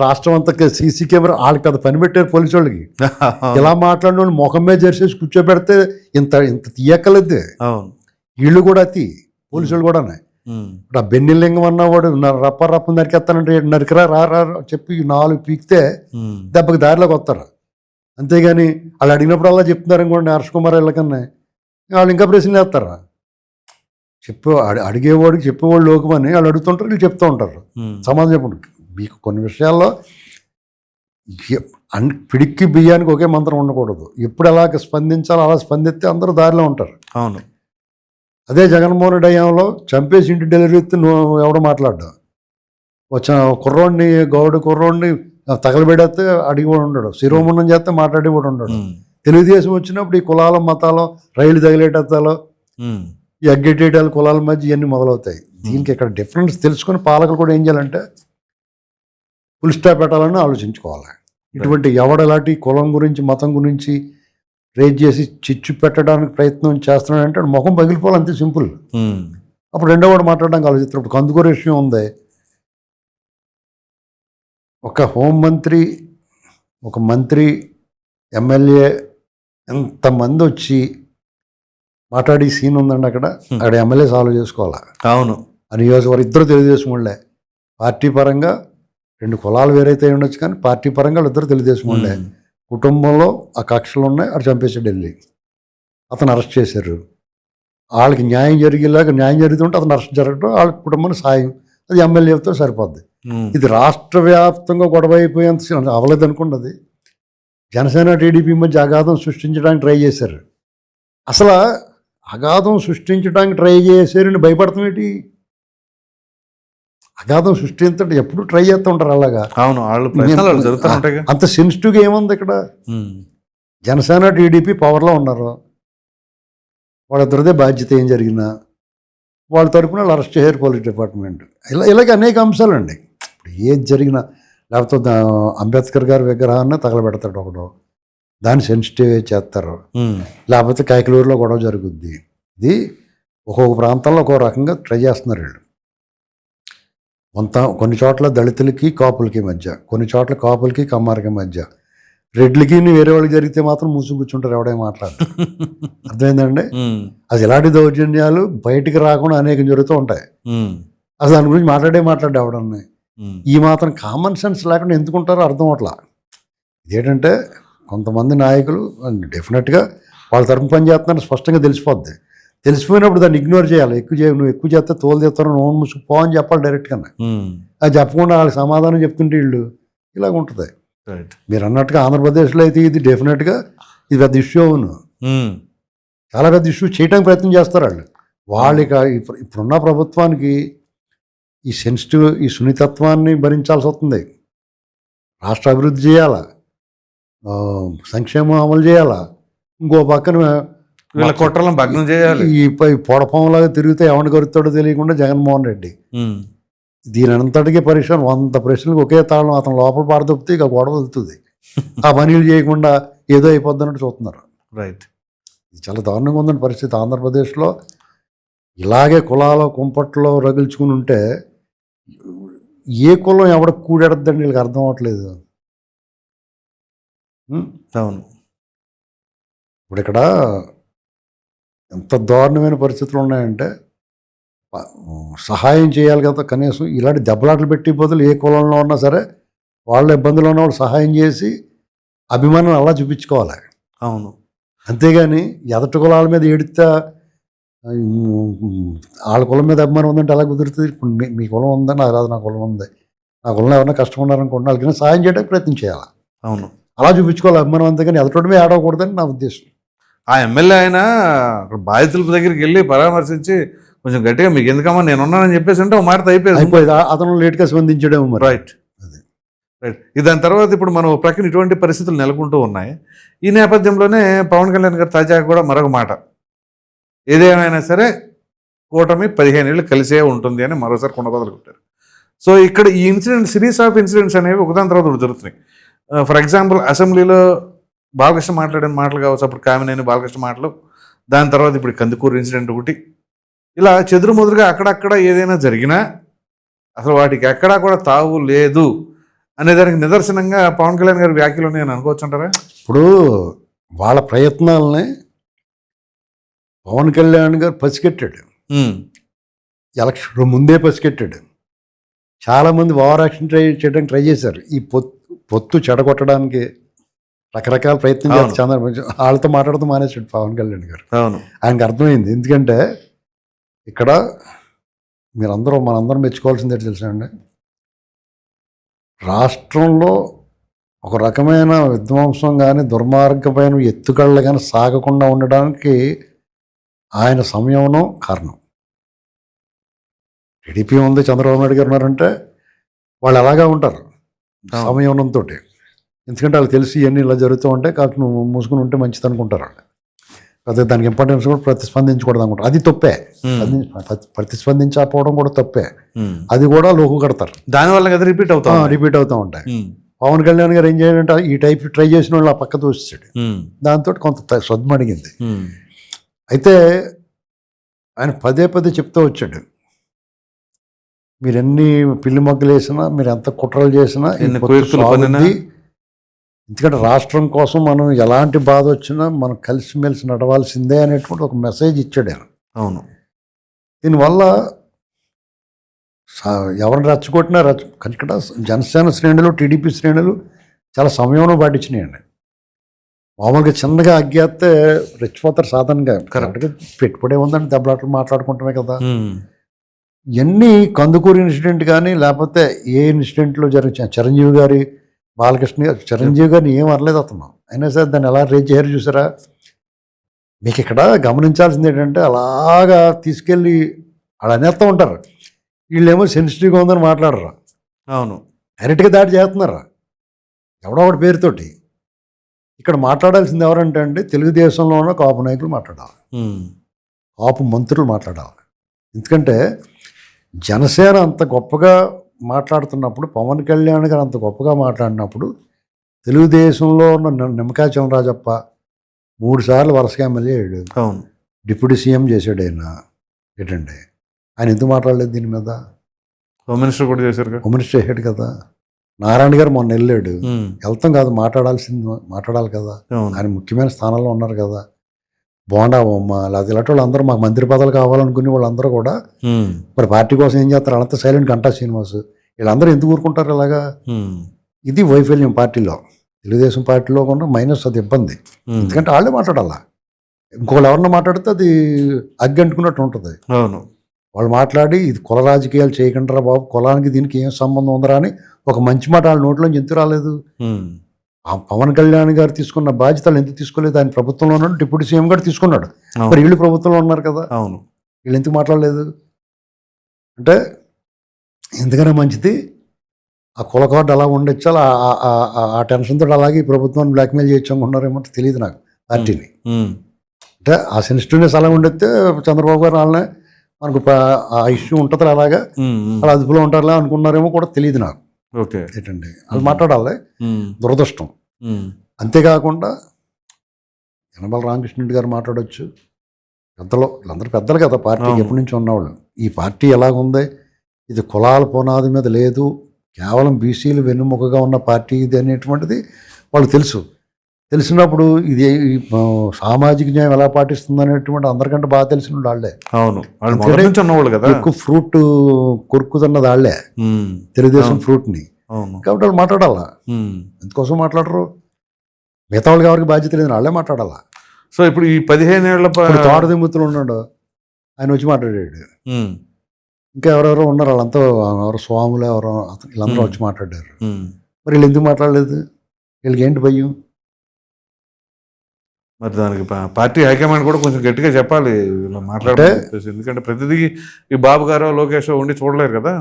Speaker 3: రాష్ట్రం అంతా సీసీ కెమెరా వాళ్ళకి పెద్ద పని పెట్టారు పోలీసు వాళ్ళకి. (laughs) ఇలా మాట్లాడిన వాళ్ళు ముఖం మీద జరిసేసి కూర్చోబెడితే ఇంత ఇంత తీయక్కలేదు వీళ్ళు కూడా అతి పోలీసు వాళ్ళు కూడా ఇప్పుడు ఆ బెన్నిలింగం అన్నవాడు రప్ప రప్ప నరికేస్తానంటే నరికిరా రా రా చెప్పి నాలుగు పీకితే దెబ్బకి దారిలోకి వస్తారు. అంతేగాని వాళ్ళు అడిగినప్పుడు అలా చెప్తున్నారు ఇంకోండి హర్ష కుమార్ వీళ్ళకన్నా. వాళ్ళు ఇంకా ప్రశ్నలు వేస్తారా? చెప్పే అడి- అడిగేవాడికి చెప్పేవాళ్ళు లోకమని వాళ్ళు అడుగుతుంటారు వీళ్ళు చెప్తూ ఉంటారు. సమాధానం చెప్పండి. మీకు కొన్ని విషయాల్లో అన్ పిడిక్కి బియ్యానికి ఒకే మంత్రం ఉండకూడదు. ఎప్పుడు ఎలాగ స్పందించాలో అలా స్పందిస్తే అందరూ దారిలో ఉంటారు.
Speaker 2: అవును.
Speaker 3: అదే జగన్మోహన్ రెడ్డి హయాంలో చంపేసి ఇంటి డెలివరీ ఇస్తే నువ్వు ఎవడో మాట్లాడ్డా? వచ్చిన కుర్రోడిని గౌడు కుర్రోడిని తగలబెడేస్తే అడిగి కూడా ఉండడు. శిరోముండం చేస్తే మాట్లాడి కూడా ఉండడు తెలుగుదేశం వచ్చినప్పుడు ఈ కులాల మతాలు రైలు తగిలేటెత్తాలు ఈ అగ్గెట్టేటాలు కులాల మధ్య ఇవన్నీ మొదలవుతాయి. దీనికి ఇక్కడ డిఫరెన్స్ తెలుసుకొని పాలకులు కూడా ఏం చేయాలంటే ఫుల్ స్టాప్ పెట్టాలని ఆలోచించుకోవాలి. ఇటువంటి ఎవడెలాంటి కులం గురించి మతం గురించి రేజ్ చేసి చిచ్చు పెట్టడానికి ప్రయత్నం చేస్తున్నాడంటే ముఖం పగిలిపోవాలి అంతే సింపుల్. అప్పుడు రెండో వాడు మాట్లాడడానికి ఆలోచిస్తారు ఇప్పుడు కందుకూరు విషయం ఉంది. ఒక హోంమంత్రి ఒక మంత్రి ఎమ్మెల్యే ఎంతమంది వచ్చి మాట్లాడి సీన్ ఉందండి అక్కడ. అక్కడ ఎమ్మెల్యే సాల్వ్ చేసుకోవాలా?
Speaker 2: అవును.
Speaker 3: ఆ నియోజకవర్గం ఇద్దరు తెలుగుదేశం వాళ్ళే. పార్టీ పరంగా రెండు కులాలు వేరైతే ఉండొచ్చు కానీ పార్టీ పరంగా ఇద్దరు తెలుగుదేశం వాళ్ళే. కుటుంబంలో ఆ కక్షలు ఉన్నాయి అటు చంపేసాడు వెళ్ళి అతను అరెస్ట్ చేశారు. వాళ్ళకి న్యాయం జరిగేలాగా న్యాయం జరుగుతుంటే అతను అరెస్ట్ జరగడం వాళ్ళ కుటుంబానికి సాయం. అది ఎమ్మెల్యేతో సరిపోద్ది. ఇది రాష్ట్ర వ్యాప్తంగా గొడవ అయిపోయేంత అవ్వలేదు అనుకున్నది జనసేన టీడీపీ మధ్య అగాధం సృష్టించడానికి ట్రై చేశారు. అసలు అగాధం సృష్టించడానికి ట్రై చేశారని భయపడతాం ఏంటి? అగాధం సృష్టించడం ఎప్పుడు ట్రై చేస్తూ ఉంటారు అలాగా.
Speaker 2: అవును వాళ్ళు
Speaker 3: అంత సెన్సిటివ్గా ఏముంది ఇక్కడ? జనసేన టీడీపీ పవర్లో ఉన్నారు. వాళ్ళిద్దరిదే బాధ్యత ఏం జరిగినా. వాళ్ళ తరపున వాళ్ళు అరెస్ట్ చేయరు పోలీస్ డిపార్ట్మెంట్. ఇలా ఇలాగ అనేక అంశాలండి. ఇప్పుడు ఏది జరిగినా లేకపోతే అంబేద్కర్ గారి విగ్రహాన్ని తగలబెడతాడు ఒకడు. దాన్ని సెన్సిటివ్ చేస్తారు. లేకపోతే కైకలూరులో గొడవ జరుగుద్ది. ఇది ఒక్కొక్క ప్రాంతంలో ఒక్కొక్క రకంగా ట్రై చేస్తున్నారు వీళ్ళు. కొంత కొన్ని చోట్ల దళితులకి కాపులకి మధ్య కొన్ని చోట్ల కాపులకి కమ్మారికి మధ్య. రెడ్లకి వేరే వాళ్ళకి జరిగితే మాత్రం మూసు కూర్చుంటారు ఎవడే మాట్లాడరు. (laughs) అర్థమైందండి? అది ఎలాంటి దౌర్జన్యాలు? బయటికి రాకుండా అనేకం జరుగుతూ ఉంటాయి. అసలు దాని గురించి మాట్లాడే మాట్లాడే ఎవడన్నా?
Speaker 2: ఉమ్,
Speaker 3: ఈ మాత్రం కామన్ సెన్స్ లేకుండా ఎందుకుంటారో అర్థం అవట్లా ఇదేంటంటే కొంతమంది నాయకులు డెఫినెట్గా వాళ్ళ తరపు పని చేస్తున్నారని స్పష్టంగా తెలిసిపోద్ది. తెలిసిపోయినప్పుడు దాన్ని ఇగ్నోర్ చేయాలి. ఎక్కువ చేయ నువ్వు ఎక్కువ చేస్తే తోలు తెస్తాను నోన్ ముసుగు పో అని చెప్పాలి డైరెక్ట్గా అది చెప్పకుండా వాళ్ళకి సమాధానం చెప్తుంటే వీళ్ళు ఇలాగ ఉంటుంది. మీరు అన్నట్టుగా ఆంధ్రప్రదేశ్లో అయితే ఇది డెఫినెట్గా ఇది పెద్ద ఇష్యూ అవును. చాలా పెద్ద ఇష్యూ చేయడానికి ప్రయత్నం చేస్తారు వాళ్ళు. వాళ్ళకి ఇప్పుడున్న ప్రభుత్వానికి ఈ సెన్సిటివ్ ఈ సున్నితత్వాన్ని భరించాల్సి వస్తుంది. రాష్ట్ర అభివృద్ధి చేయాలా? సంక్షేమం అమలు చేయాలా? ఇంకో పక్కన
Speaker 2: వీళ్ళ కుట్రలను భగ్నం చేయాలి.
Speaker 3: ఈ పొడపంలాగా తిరిగితే ఎవరిని కరుతాడో తెలియకుండా జగన్మోహన్ రెడ్డి. దీని అంతటికీ పరీక్ష వంద ప్రశ్నలకు ఒకే తాళం అతను లోపల పారదొప్పితే ఇక గొడవ వెళ్తుంది. (laughs) ఆ పనులు చేయకుండా ఏదో అయిపోద్ది అన్నట్టు చూస్తున్నారు.
Speaker 2: రైట్.
Speaker 3: ఇది చాలా దారుణంగా ఉందండి పరిస్థితి ఆంధ్రప్రదేశ్లో. ఇలాగే కులాల కుంపట్లో రగిల్చుకుని ఉంటే ఏ కులం ఎవడ కూడెడద్దండి వీళ్ళకి అర్థం అవ్వట్లేదు?
Speaker 2: అవును.
Speaker 3: ఇప్పుడు ఇక్కడ ఎంత దారుణమైన పరిస్థితులు ఉన్నాయంటే సహాయం చేయాలి కదా కనీసం ఇలాంటి దెబ్బలాటలు పెట్టి బదులు ఏ కులంలో ఉన్నా సరే వాళ్ళ ఇబ్బందులు ఉన్న వాళ్ళు సహాయం చేసి అభిమానం అలా చూపించుకోవాలి.
Speaker 2: అవును.
Speaker 3: అంతేగాని ఎదటి కులాల మీద ఏడితే వాళ్ళ కులం మీద అభిమానం ఉందంటే ఎలా కుదురుతుంది. ఇప్పుడు మీ మీ కులం ఉందా? నా రాదు నా కులం ఉంది. నా కులంలో ఎవరైనా కష్టం ఉన్నారనుకోండి వాళ్ళకి సాయం చేయడానికి ప్రయత్నం చేయాలి?
Speaker 2: అవును.
Speaker 3: అలా చూపించుకోవాలి అభిమానం అంతేగాని ఎదటోడి మీద ఆడకూడదని నా ఉద్దేశం.
Speaker 2: ఆ ఎమ్మెల్యే ఆయన బాధితుల దగ్గరికి వెళ్ళి పరామర్శించి కొంచెం గట్టిగా మీకు ఎందుకమ్మా నేను ఉన్నానని చెప్పేసి అంటే ఒక మాట అయిపోయింది.
Speaker 3: అతను లేట్గా స్పందించడేమో మరి.
Speaker 2: రైట్
Speaker 3: అది.
Speaker 2: రైట్ ఇది దాని తర్వాత ఇప్పుడు మనం ప్రక్కన ఇటువంటి పరిస్థితులు నెలకొంటూ ఉన్నాయి. ఈ నేపథ్యంలోనే పవన్ కళ్యాణ్ గారు తాజాగా కూడా మరొక మాట. ఏదేమైనా సరే కూటమి పదిహేను ఏళ్ళు కలిసే ఉంటుంది అని మరోసారి కుండబదలు కొట్టారు. సో ఇక్కడ ఈ ఇన్సిడెంట్ సిరీస్ ఆఫ్ ఇన్సిడెంట్స్ అనేవి ఒకదాని తర్వాత ఒకటి జరుగుతున్నాయి. ఫర్ ఎగ్జాంపుల్ అసెంబ్లీలో బాలకృష్ణ మాట్లాడిన మాటలు కావచ్చు అప్పుడు కామినేని బాలకృష్ణ మాటలు దాని తర్వాత ఇప్పుడు కందుకూరు ఇన్సిడెంట్ ఒకటి. ఇలా చెదురుముదురుగా అక్కడక్కడ ఏదైనా జరిగినా అసలు వాటికి ఎక్కడా కూడా తావు లేదు అనే దానికి నిదర్శనంగా పవన్ కళ్యాణ్ గారి వ్యాఖ్యలు నేను అనుకోవచ్చు అంటారా?
Speaker 3: ఇప్పుడు వాళ్ళ ప్రయత్నాలని పవన్ కళ్యాణ్ గారు పసిగట్టాడు. ఎలక్షన్ ముందే పసిగట్టాడు. చాలామంది ఓవర్ యాక్షన్ ట్రై చేయడానికి ట్రై చేశారు. ఈ పొత్తు పొత్తు చెడగొట్టడానికి రకరకాల ప్రయత్నం. చేస్తారు చంద్రబాబు వాళ్ళతో మాట్లాడుతూ మానేశాడు పవన్ కళ్యాణ్ గారు.
Speaker 2: అవును.
Speaker 3: ఆయనకు అర్థమైంది. ఎందుకంటే ఇక్కడ మీరందరూ మనందరం మెచ్చుకోవాల్సింది ఏంటి తెలుసా అండి? రాష్ట్రంలో ఒక రకమైన విధ్వంసం కానీ దుర్మార్గమైన ఎత్తుకళ్ళు కానీ సాగకుండా ఉండడానికి ఆయన సంయమనం కారణం. టీడీపీ ఉంది చంద్రబాబు నాయుడు గారు ఉన్నారంటే వాళ్ళు అలాగా ఉంటారు. సంయమనంతో ఎందుకంటే వాళ్ళకి తెలిసి ఇవన్నీ ఇలా జరుగుతూ ఉంటే కాకపోతే నువ్వు మూసుకుని ఉంటే మంచిది అనుకుంటారు వాళ్ళు దానికి ఇంపార్టెన్స్ కూడా ప్రతిస్పందించకూడదు అనుకుంటారు. అది తప్పే. ప్రతిస్పందించకపోవడం కూడా తప్పే. అది కూడా లోకు కడతారు.
Speaker 2: దానివల్ల కదా రిపీట్ అవుతా.
Speaker 3: రిపీట్ అవుతూ ఉంటాయి. పవన్ కళ్యాణ్ గారు ఏం చేయాలంటే ఈ టైప్ ట్రై చేసిన వాళ్ళు ఆ పక్క తోస్తాడు
Speaker 2: ఉమ్,
Speaker 3: దాంతో కొంత సద్మ అడిగింది అయితే ఆయన పదే పదే చెప్తూ వచ్చాడు. మీరు ఎన్ని పిల్లి మొగ్గలు వేసినా మీరు ఎంత కుట్రలు చేసినా. ఎందుకంటే రాష్ట్రం కోసం మనం ఎలాంటి బాధ వచ్చినా మనం కలిసిమెలిసి నడవాల్సిందే అనేటువంటి ఒక మెసేజ్ ఇచ్చాడు ఆయన.
Speaker 2: అవును.
Speaker 3: దీనివల్ల ఎవరిని రెచ్చగొట్టినా రెచ్చ ఇక్కడ జనసేన శ్రేణులు టీడీపీ శ్రేణులు చాలా సమయంలో పాటించినాయండి. మామూలుగా చిన్నగా అగ్గేస్తే రెచ్చిపోతారు సాధారణంగా. కరెక్ట్గా పెట్టుబడే ఉందండి దెబ్బలాటలు మాట్లాడుకుంటామే కదా. ఇవన్నీ కందుకూరు ఇన్సిడెంట్ కానీ లేకపోతే ఏ ఇన్సిడెంట్లో జరిగిన చిరంజీవి గారి బాలకృష్ణ గారు చిరంజీవి గారిని ఏం అనలేదు అతను. అయినా సరే దాన్ని ఎలా రేజ్ చేయరు చూసారా? మీకు ఇక్కడ గమనించాల్సింది ఏంటంటే అలాగా తీసుకెళ్ళి అలా అనేస్తూ ఉంటారు. వీళ్ళేమో సెన్సిటివ్గా ఉందని మాట్లాడరు.
Speaker 2: అవును.
Speaker 3: డైరెక్ట్గా దాడి చేస్తున్నారు? ఎవడో ఒకటి పేరుతోటి. ఇక్కడ మాట్లాడాల్సింది ఎవరంటే అండి తెలుగుదేశంలో ఉన్న కాపు నాయకులు మాట్లాడాలి. కాపు మంత్రులు మాట్లాడాలి. ఎందుకంటే జనసేన అంత గొప్పగా మాట్లాడుతున్నప్పుడు పవన్ కళ్యాణ్ గారు అంత గొప్పగా మాట్లాడినప్పుడు తెలుగుదేశంలో ఉన్న నిమ్మకాయ చంద్రరాజప్ప మూడు సార్లు వరుసగా ఎమ్మెల్యే అయ్యాడు.
Speaker 2: అవును.
Speaker 3: డిప్యూటీ సీఎం చేశాడు ఆయన ఏంటండి ఆయన ఎందుకు మాట్లాడలేదు దీని మీద?
Speaker 2: హోమ్ మినిస్టర్ కూడా చేశారు కదా?
Speaker 3: హోమ్ మినిస్టర్ చేశాడు కదా? నారాయణ గారు మొన్న వెళ్ళాడు. వెళ్తాం కాదు మాట్లాడాల్సింది మాట్లాడాలి కదా? ఆయన ముఖ్యమైన స్థానంలో ఉన్నారు కదా? బోండా బొమ్మ లేదా ఇలాంటి వాళ్ళందరూ మాకు మంత్రి పదవులు కావాలనుకునే వాళ్ళందరూ కూడా మరి పార్టీ కోసం ఏం చేస్తారు? అంతా సైలెంట్ గంటా శ్రీనివాస్. వీళ్ళందరూ ఎందుకు ఊరుకుంటారు ఇలాగా? ఇది వైఫల్యం పార్టీలో. తెలుగుదేశం పార్టీలో కూడా మైనస్ అది ఇబ్బంది. ఎందుకంటే వాళ్ళే మాట్లాడాలా? ఇంకోళ్ళు ఎవరన్నా మాట్లాడితే అది అగ్గి అంటుకున్నట్టు ఉంటుంది.
Speaker 2: అవును.
Speaker 3: వాళ్ళు మాట్లాడి ఇది కుల రాజకీయాలు చేయకుండా బాబు. కులానికి దీనికి ఏం సంబంధం ఉందరా అని ఒక మంచి మాట వాళ్ళ నోట్లోంచి ఎందుకు రాలేదు? ఆ పవన్ కళ్యాణ్ గారు తీసుకున్న బాధ్యతలు ఎందుకు తీసుకోలేదు? ఆయన ప్రభుత్వంలో ఉన్నాడు డిప్యూటీ సీఎం గారు తీసుకున్నాడు. మరి వీళ్ళు ప్రభుత్వంలో ఉన్నారు కదా.
Speaker 2: అవును.
Speaker 3: వీళ్ళు ఎందుకు మాట్లాడలేదు? అంటే ఎందుకనే మంచిది. ఆ కుల కార్డు అలా ఉండొచ్చు ఆ- ఆ- ఆ- ఆ టెన్షన్ తోటి అలాగే ఈ ప్రభుత్వాన్ని బ్లాక్మెయిల్ చేయొచ్చు అనుకున్నారేమో తెలియదు నాకు పార్టీని. అంటే ఆ సెన్సిటివ్నెస్ అలా ఉండొస్తే చంద్రబాబు గారు వాళ్ళనే మనకు ఆ ఇష్యూ ఉంటుంది అలాగా. అలా అదుపులో ఉంటారులే అనుకున్నారేమో కూడా తెలియదు నాకు.
Speaker 2: ఓకే.
Speaker 3: ఏంటండి? వాళ్ళు మాట్లాడాలి. దురదృష్టం. అంతేకాకుండా యనమల రామకృష్ణుడి గారు మాట్లాడొచ్చు. పెద్దలు వీళ్ళందరూ పెద్దలు కదా పార్టీకి
Speaker 2: అవును.
Speaker 3: ఎప్పటి నుంచి ఉన్నవాళ్ళు. ఈ పార్టీ ఎలాగుంది? ఇది కులాల పునాది మీద లేదు. కేవలం బీసీలు వెన్నుముకగా ఉన్న పార్టీ ఇది అనేటువంటిది వాళ్ళు తెలుసు. తెలిసినప్పుడు ఇది సామాజిక న్యాయం ఎలా పాటిస్తుంది అనేటువంటి అందరికంటే బాగా తెలిసిన వాళ్ళు
Speaker 2: అవును. వాళ్ళు కదా.
Speaker 3: ఎక్కువ ఫ్రూట్ కొరుకుతున్నది వాళ్ళే తెలుగుదేశం. ఫ్రూట్ని. కాబట్టి వాళ్ళు మాట్లాడాలా. ఎందుకోసం మాట్లాడరు? మిగతా వాళ్ళకి ఎవరికి బాధ్యత లేదు వాళ్ళే మాట్లాడాలా?
Speaker 2: సో ఇప్పుడు ఈ పదిహేను ఏళ్ళ
Speaker 3: ఇప్పుడు తోట దిమ్ముతులు ఉన్నాడు. ఆయన వచ్చి మాట్లాడాడు. ఇంకా ఎవరెవరో ఉన్నారు. వాళ్ళంతా ఎవరో స్వాములు ఎవరో వీళ్ళందరూ. వచ్చి మాట్లాడారు. మరి వీళ్ళు ఎందుకు మాట్లాడలేదు? వీళ్ళకి ఏంటి భయం?
Speaker 2: మరి దానికి పార్టీ హైకమాండ్ కూడా కొంచెం గట్టిగా చెప్పాలి ఇలా చెప్పేసి. ఎందుకంటే ప్రతిదీ ఈ బాబు గారు లోకేష్ ఉండి చూడలేరు కదా.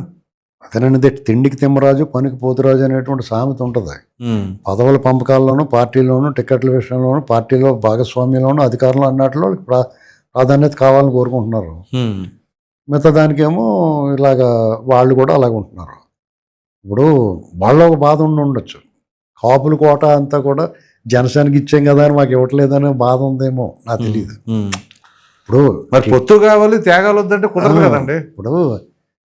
Speaker 3: అదేనండి తిండికి తిమ్మరాజు పనికి పోతురాజు అనేటువంటి సామెత ఉంటుంది. పదవుల పంపకాల్లోనూ పార్టీలోనూ టికెట్ల విషయంలోనూ పార్టీలో భాగస్వామ్యంలోనూ అధికారంలో అన్నట్లో ప్రా ప్రాధాన్యత కావాలని కోరుకుంటున్నారు. మిగతా దానికేమో ఇలాగ వాళ్ళు కూడా అలాగ ఉంటున్నారు. ఇప్పుడు వాళ్ళ ఒక బాధ ఉండి ఉండొచ్చు. కాపుల కోట అంతా కూడా జనసేనకి ఇచ్చాం కదా అని మాకు ఇవ్వట్లేదనే బాధ ఉందేమో నాకు తెలియదు. ఇప్పుడు
Speaker 2: మరి పొత్తు కావాలి త్యాగాలు వద్దంటే కుదరదు. కదండి.
Speaker 3: ఇప్పుడు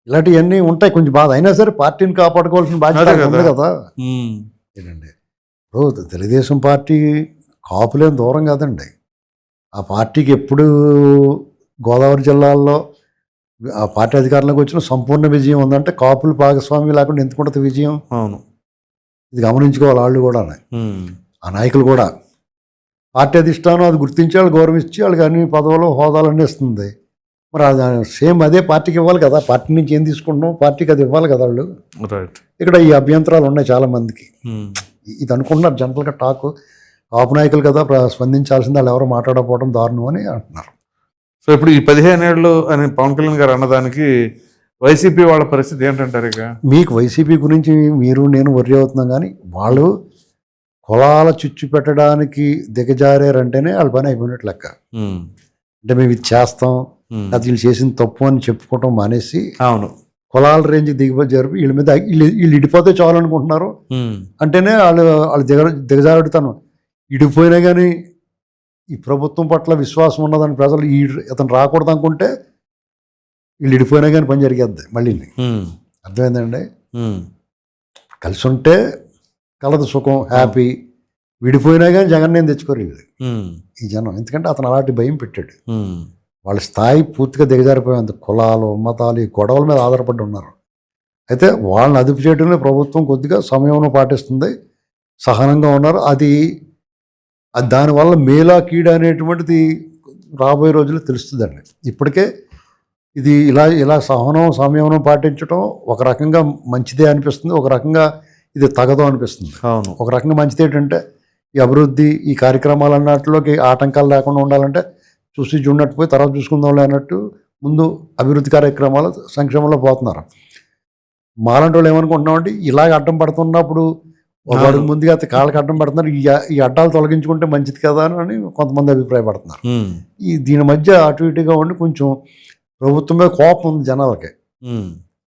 Speaker 3: ఇలాంటివన్నీ ఉంటాయి కొంచెం బాధ. అయినా సరే పార్టీని కాపాడుకోవాల్సిన బాధ్యత ఉంది
Speaker 2: కదా.
Speaker 3: ఏంటండి? ఇప్పుడు తెలుగుదేశం పార్టీ కాపులేం దూరం కాదండి. ఆ పార్టీకి ఎప్పుడు గోదావరి జిల్లాల్లో ఆ పార్టీ అధికారంలోకి వచ్చిన సంపూర్ణ విజయం ఉందంటే కాపులు భాగస్వామి లేకుండా ఎందుకు ఉంటుంది విజయం?
Speaker 2: అవును.
Speaker 3: ఇది గమనించుకోవాలి వాళ్ళు కూడా ఆ నాయకులు కూడా పార్టీ అధిష్టానం అది గుర్తించి వాళ్ళు గౌరవించి వాళ్ళకి అన్ని పదవులు హోదాలు ఇస్తుంది మరి అది సేమ్ అదే పార్టీకి ఇవ్వాలి కదా పార్టీ నుంచి ఏం తీసుకుంటున్నాం పార్టీకి అది ఇవ్వాలి కదా వాళ్ళు. ఇక్కడ ఈ అభ్యంతరాలు ఉన్నాయి చాలా మందికి.
Speaker 2: ఉమ్,
Speaker 3: ఇది అనుకుంటున్నారు జనరల్గా టాక్ కాపు నాయకులు కదా స్పందించాల్సింది వాళ్ళు ఎవరు మాట్లాడకపోవడం దారుణం అని అంటున్నారు.
Speaker 2: సో ఇప్పుడు ఈ పదిహేను ఏళ్ళు అని పవన్ కళ్యాణ్ గారు అన్నదానికి వైసీపీ వాళ్ళ పరిస్థితి ఏంటంటారు ఇక?
Speaker 3: మీకు వైసీపీ గురించి మీరు నేను వర్రీ అవుతున్నాం కానీ వాళ్ళు కులాల చుచ్చు పెట్టడానికి దిగజారారంటేనే వాళ్ళ పని అయిపోయినట్టు లెక్క. అంటే మేము ఇది చేస్తాం. అది వీళ్ళు చేసిన తప్పు అని చెప్పుకోవటం మానేసి
Speaker 2: అవును.
Speaker 3: కులాల రేంజ్ దిగిపోయి జరిపి వీళ్ళ మీద వీళ్ళు ఇడిపోతే చాలు అనుకుంటున్నారు.
Speaker 2: ఉమ్,
Speaker 3: అంటేనే వాళ్ళు వాళ్ళు దిగ దిగజారుడుతాను. ఇడిపోయినా కానీ ఈ ప్రభుత్వం పట్ల విశ్వాసం ఉన్నదని ప్రజలు ఈ ఇతను రాకూడదు అనుకుంటే వీళ్ళు ఇడిపోయినా కానీ పని జరిగేద్ది మళ్ళీ అర్థమైందండి? కలిసి ఉంటే కలదు సుఖం హ్యాపీ విడిపోయినా కానీ జగన్ నేను తెచ్చుకోరు ఈ జనం. ఎందుకంటే అతను అలాంటి భయం పెట్టాడు. వాళ్ళ స్థాయి పూర్తిగా దిగజారిపోయింది కులాలు మతాలు ఈ గొడవల మీద ఆధారపడి ఉన్నారు. అయితే వాళ్ళని అదుపు చేయడంలో ప్రభుత్వం కొద్దిగా సమయం పాటిస్తుంది. సహనంగా ఉన్నారు. అది అది దానివల్ల మేలా కీడ అనేటువంటిది రాబోయే రోజుల్లో తెలుస్తుందండి. ఇప్పటికే ఇది ఇలా ఇలా సహనం సంయమనం పాటించడం ఒక రకంగా మంచిదే అనిపిస్తుంది. ఒక రకంగా ఇది తగదు అనిపిస్తుంది.
Speaker 2: అవును.
Speaker 3: ఒక రకంగా మంచిది ఏంటంటే ఈ అభివృద్ధి ఈ కార్యక్రమాలు అన్నట్లోకి ఆటంకాలు లేకుండా ఉండాలంటే చూసి చూడనట్టు పోయి తర్వాత చూసుకుందాంలే అన్నట్టు ముందు అభివృద్ధి కార్యక్రమాలు సంక్షేమంలో పోతున్నారు. మాలాంటి వాళ్ళు ఏమనుకుంటున్నామంటే ఇలాగ అడ్డం పడుతున్నప్పుడు అడుగు ముందుగా కాళ్ళకి అడ్డం పడుతున్నారు. ఈ ఈ అడ్డాలు తొలగించుకుంటే మంచిది కదా అని కొంతమంది అభిప్రాయపడుతున్నారు. ఈ దీని మధ్య అటు ఇటుగా ఉండి కొంచెం ప్రభుత్వం మీద కోపం ఉంది జనాలకి.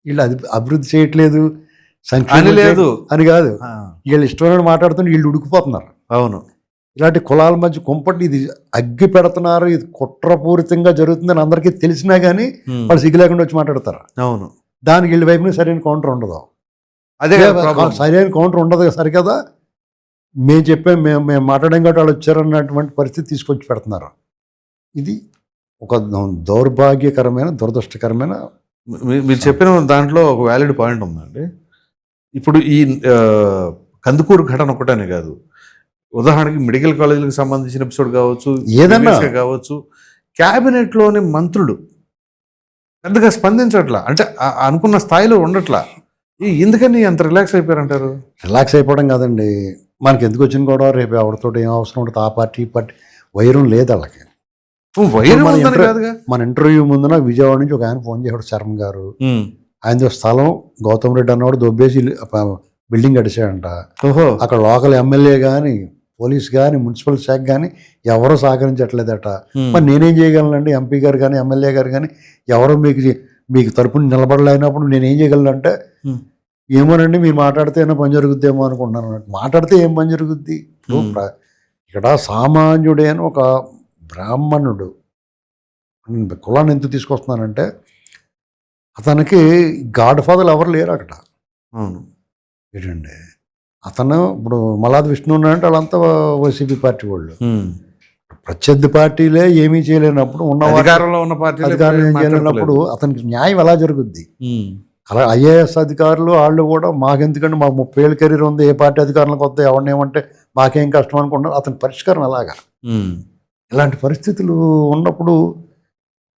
Speaker 3: వీళ్ళు అది అభివృద్ధి చేయట్లేదు.
Speaker 2: అని లేదు.
Speaker 3: అని కాదు. వీళ్ళు ఇష్టమైన మాట్లాడుతున్న వీళ్ళు ఉడికిపోతున్నారు.
Speaker 2: అవును.
Speaker 3: ఇలాంటి కులాల మధ్య కుంపటి ఇది అగ్గి పెడుతున్నారు ఇది కుట్రపూరితంగా జరుగుతుందని అందరికీ తెలిసినా కానీ వాళ్ళు సిగ్గు లేకుండా వచ్చి మాట్లాడతారు.
Speaker 2: అవును.
Speaker 3: దానికి వీళ్ళ వైపున సరైన కౌంటర్ ఉండదు.
Speaker 2: అదే.
Speaker 3: సరైన కౌంటర్ ఉండదు సరికదా? మేము చెప్పాం మేము మేము మాట్లాడాం కాబట్టి వాళ్ళు వచ్చారన్నటువంటి పరిస్థితి తీసుకొచ్చి పెడుతున్నారు. ఇది ఒక దౌర్భాగ్యకరమైన దురదృష్టకరమైన
Speaker 2: మీరు చెప్పిన దాంట్లో ఒక వ్యాలిడ్ పాయింట్ ఉందండి. ఇప్పుడు ఈ కందుకూరు ఘటన ఒకటనే కాదు. ఉదాహరణకి మెడికల్ కాలేజీలకు సంబంధించిన ఎపిసోడ్ కావచ్చు
Speaker 3: ఏదన్నా.
Speaker 2: కావచ్చు క్యాబినెట్లోని మంత్రులు పెద్దగా స్పందించట్లా. అంటే అనుకున్న స్థాయిలో ఉండట్లా. ఎందుకని అంత రిలాక్స్ అయిపోయారంటారు?
Speaker 3: రిలాక్స్ అయిపోవడం కాదండి. మనకి ఎందుకు వచ్చిన కూడా రేపు ఎవరితో ఏం అవసరం ఉంటుంది ఆ పార్టీ ఈ పార్టీ వైరం లేదు వాళ్ళకి.
Speaker 2: వైరం
Speaker 3: మన ఇంటర్వ్యూ ముందున విజయవాడ నుంచి ఒక ఆయన ఫోన్ చేశాడు శర్మ గారు.
Speaker 2: ఉమ్.
Speaker 3: ఆయనతో స్థలం గౌతమ్ రెడ్డి అన్నవాడు దొబ్బేసి బిల్డింగ్ కడిచాడంట
Speaker 2: ఓహో
Speaker 3: అక్కడ లోకల్ ఎమ్మెల్యే కానీ పోలీస్ కానీ మున్సిపల్ శాఖ కానీ ఎవరూ సహకరించట్లేదట. మరి నేనేం చేయగలనండి ఎంపీ గారు కానీ ఎమ్మెల్యే గారు కానీ ఎవరో మీకు మీకు తరపున నిలబడలేనప్పుడు నేనేం చేయగలనంటే. ఏమోనండి మీరు మాట్లాడితే ఏమైనా పని జరుగుద్దేమో అనుకుంటున్నాను అన్నట్టు. మాట్లాడితే ఏం పని జరుగుద్ది ఇక్కడ సామాన్యుడైన ఒక బ్రాహ్మణుడు నేను కులాన్ని ఎందుకు తీసుకొస్తున్నానంటే అతనికి గాడ్ ఫాదర్ ఎవరు లేరు అక్కడ.
Speaker 2: అవును.
Speaker 3: ఏంటండి అతను ఇప్పుడు మలాది విష్ణు ఉన్నాడంటే వాళ్ళంతా వైసీపీ పార్టీ వాళ్ళు. ప్రత్యర్థి పార్టీలే ఏమీ చేయలేనప్పుడు ఉన్న
Speaker 2: అధికారంలో ఉన్న పార్టీ
Speaker 3: అధికారులు ఏం చేయలేనప్పుడు అతనికి న్యాయం ఎలా జరుగుద్ది. అలా ఐఏఎస్ అధికారులు వాళ్ళు కూడా మాకెందుకంటే మాకు ముప్పై ఏళ్ళ కెరీర్ ఉంది ఏ పార్టీ అధికారులకు వద్ద ఎవరిని ఏమంటే మాకేం కష్టం అనుకుంటున్నారు అతని పరిష్కారం ఎలాగా?
Speaker 2: ఉమ్.
Speaker 3: ఇలాంటి పరిస్థితులు ఉన్నప్పుడు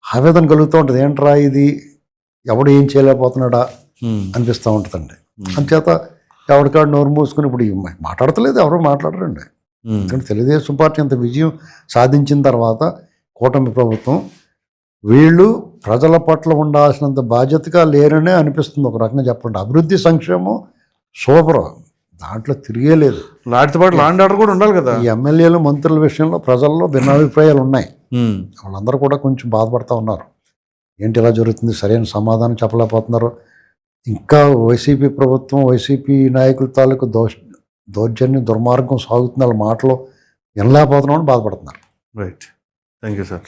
Speaker 3: ఆవేదన కలుగుతూ ఉంటుంది. ఏంట్రా ఇది? ఎవడు ఏం చేయలేకపోతున్నాడా. అనిపిస్తూ ఉంటుందండి. అంచేత ఎవరికాడు నోరు మూసుకుని ఇప్పుడు మాట్లాడతలేదు ఎవరు మాట్లాడరండి. ఎందుకంటే తెలుగుదేశం పార్టీ అంత విజయం సాధించిన తర్వాత కూటమి ప్రభుత్వం వీళ్ళు ప్రజల పట్ల ఉండాల్సినంత బాధ్యతగా లేరనే అనిపిస్తుంది ఒక రకంగా చెప్పండి అభివృద్ధి సంక్షేమం సూపర్ దాంట్లో తిరిగేలేదు
Speaker 2: వాటితో పాటు లాండ్ ఆర్డర్ కూడా ఉండాలి కదా
Speaker 3: ఈ ఎమ్మెల్యేలు మంత్రుల విషయంలో ప్రజల్లో భిన్నాభిప్రాయాలు ఉన్నాయి. వాళ్ళందరూ కూడా కొంచెం బాధపడుతూ ఉన్నారు ఏంటి ఇలా జరుగుతుంది? సరైన సమాధానం చెప్పలేకపోతున్నారు. ఇంకా వైసీపీ ప్రభుత్వం వైసీపీ నాయకుల తాలూకు దోష దౌర్జన్యం దుర్మార్గం సాగుతున్న వాళ్ళ మాటలు వినలేకపోతున్నామని బాధపడుతున్నారు.
Speaker 2: Right thank you sir